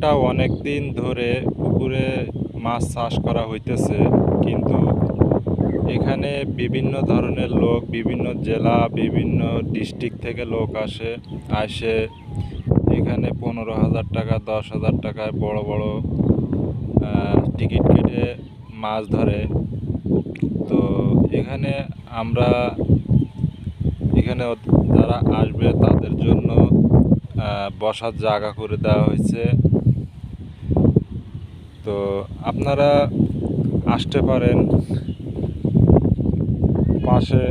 পুকুরটা অনেক দিন ধরে পুকুরে মাছ চাষ করা হইতেছে, কিন্তু এখানে বিভিন্ন ধরনের লোক, বিভিন্ন জেলা, বিভিন্ন ডিস্ট্রিক্ট থেকে লোক আসে আসে এখানে পনেরো হাজার টাকা, দশ হাজার টাকায় বড় বড় টিকিট কেটে মাছ ধরে। তো এখানে আমরা, এখানে যারা আসবে তাদের জন্য বসার জায়গা করে দেওয়া হয়েছে। তো আপনারা আসতে পারেন পাশে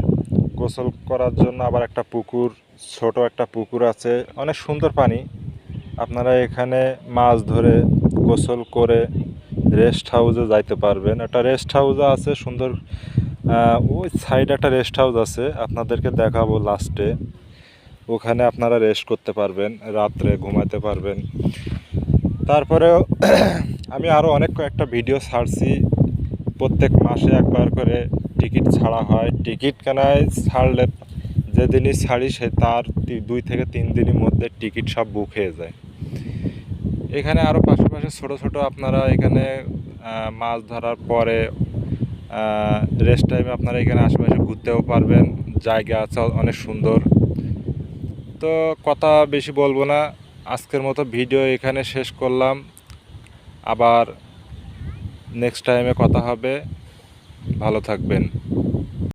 গোসল করার জন্য আবার একটা পুকুর, ছোট একটা পুকুর আছে, অনেক সুন্দর পানি। আপনারা এখানে মাছ ধরে গোসল করে রেস্ট হাউসে যাইতে পারবেন। একটা রেস্ট হাউস আছে সুন্দর ওই সাইডে একটা রেস্ট হাউস আছে, আপনাদেরকে দেখাবো লাস্টে ওখানে আপনারা রেস্ট করতে পারবেন, রাত্রে ঘুমাতে পারবেন। তারপরেও আমি আরও অনেক কয়েকটা ভিডিও ছাড়ছি। প্রত্যেক মাসে একবার করে টিকিট ছাড়া হয়। টিকিট কেনায় ছাড়লে যেদিনই ছাড়ি সে তার দুই থেকে তিন দিনের মধ্যে টিকিট সব বুক হয়ে যায়। এখানে আরও পাশাপাশি ছোট ছোট আপনারা এখানে মাছ ধরার পরে রেস্ট টাইমে আপনারা এখানে আশেপাশে ঘুরতেও পারবেন। জায়গা আছে, অনেক সুন্দর। তো কথা বেশি বলব না। আজকের মতো ভিডিও এখানে শেষ করলাম। আবার নেক্সট টাইমে কথা হবে। ভালো থাকবেন।